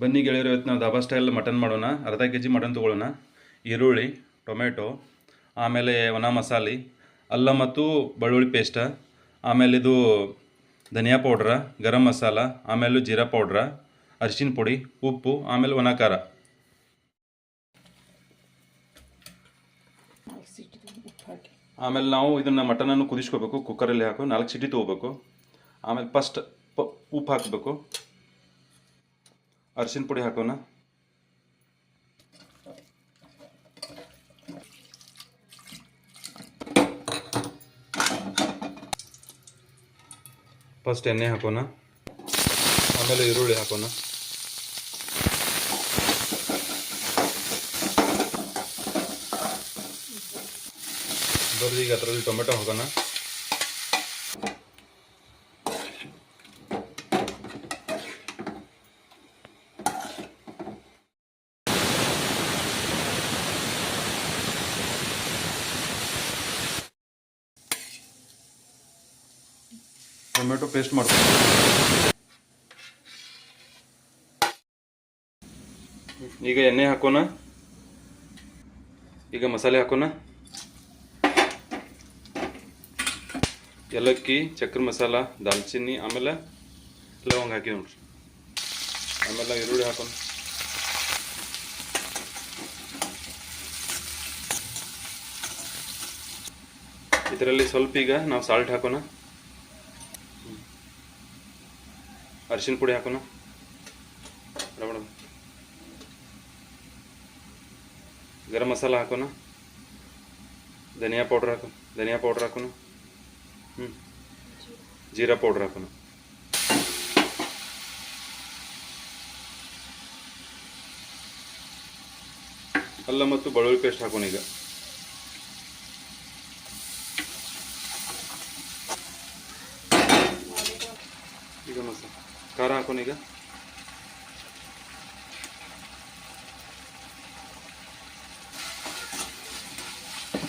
ಬನ್ನಿ ಗೆಳೆಯರು ಇವತ್ತು ನಾವು ದಾಬಾ ಸ್ಟೈಲ್ ಮಟನ್ ಮಾಡೋಣ. ಅರ್ಧ ಕೆ ಜಿ ಮಟನ್ ತೊಗೊಳ್ಳೋಣ. ಈರುಳ್ಳಿ ಟೊಮೆಟೊ ಆಮೇಲೆ ಒಣ ಮಸಾಲೆ ಅಲ್ಲ ಮತ್ತು ಬೆಳ್ಳುಳ್ಳಿ ಪೇಸ್ಟ ಆಮೇಲೆ ಇದು ಧನಿಯಾ ಪೌಡ್ರ ಗರಂ ಮಸಾಲ ಆಮೇಲೆ ಜೀರಾ ಪೌಡ್ರ ಅರಿಶಿನ ಪುಡಿ ಉಪ್ಪು ಆಮೇಲೆ ಒಣ ಖಾರ. ಆಮೇಲೆ ನಾವು ಇದನ್ನು ಮಟನನ್ನು ಕುದಿಸ್ಕೋಬೇಕು. ಕುಕ್ಕರಲ್ಲಿ ಹಾಕು. ನಾಲ್ಕು ಸಿಟಿ ತೊಗೋಬೇಕು. ಆಮೇಲೆ ಫಸ್ಟ್ ಪ ಉಪ್ಪು ಹಾಕಬೇಕು. ಅರಿಶಿನ ಪುಡಿ ಹಾಕೋಣ ಫಸ್ಟ್ ಎಣ್ಣೆ ಹಾಕೋಣ ಆಮೇಲೆ ಈರುಳ್ಳಿ ಹಾಕೋಣ ಬರ್ರಿ ಈಗ ಅದರಲ್ಲಿ ಟೊಮೆಟೊ ಹಾಕೋಣ ಟೊಮೆಟೊ ಪೇಸ್ಟ್ ಮಾಡ್ಕೊಂಡು ಈಗ ಎಣ್ಣೆ ಹಾಕೋಣ. ಈಗ ಮಸಾಲೆ ಹಾಕೋಣ. ಏಲಕ್ಕಿ, ಚಕ್ರ ಮಸಾಲ, ದಾಲ್ಚಿನ್ನಿ, ಆಮೇಲೆ ಲವಂಗ ಹಾಕಿ ನೋಡ್ರಿ. ಆಮೇಲೆ ಈರುಳ್ಳಿ ಹಾಕೋಣ. ಇದರಲ್ಲಿ ಸ್ವಲ್ಪ ಈಗ ನಾವು ಸಾಲ್ಟ್ ಹಾಕೋಣ. ಅರಿಶಿನ ಪುಡಿ ಹಾಕೋಣ. ಮೇಡಮ್. ಗರಂ ಮಸಾಲ ಹಾಕೋಣ. ಧನಿಯಾ ಪೌಡ್ರ್ ಹಾಕೋಣ. ಧನಿಯಾ ಪೌಡ್ರ್ ಹಾಕೋಣ. ಹ್ಞೂ ಜೀರಾ ಪೌಡ್ರ್ ಹಾಕೋಣ. ಅಲ್ಲ ಮತ್ತು ಬಳ್ಳುಳ್ಳಿ ಪೇಸ್ಟ್ ಹಾಕೋಣ ಈಗ. ಈಗ ಮಸಾಲ. ಖಾರ ಈಗ?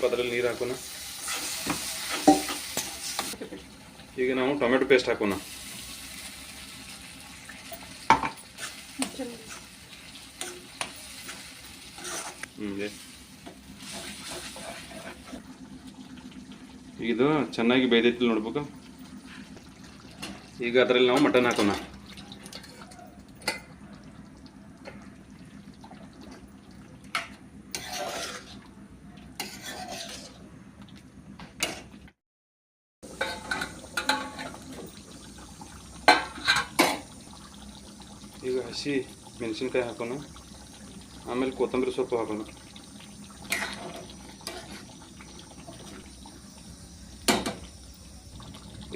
ಅದರಲ್ಲಿ ನೀರು ಹಾಕೋಣ. ಈಗ ನಾವು ಟೊಮೆಟೊ ಪೇಸ್ಟ್ ಹಾಕೋಣ. ಇದು. ಚೆನ್ನಾಗಿ ಬೇಯ್ದೈತಿ ನೋಡ್ಬೇಕು. ಈಗ ಅದರಲ್ಲಿ ನಾವು ಮಟನ್ ಹಾಕೋಣ. ಈಗ ಹಸಿ ಮೆಣಸಿನ್ಕಾಯಿ ಹಾಕೋಣ. ಆಮೇಲೆ ಕೊತ್ತಂಬರಿ ಸೊಪ್ಪು ಹಾಕೋಣ.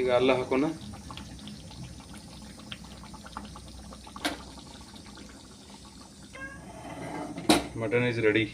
ಈಗ ಅಲ್ಲ ಹಾಕೋಣ. Mutton is ready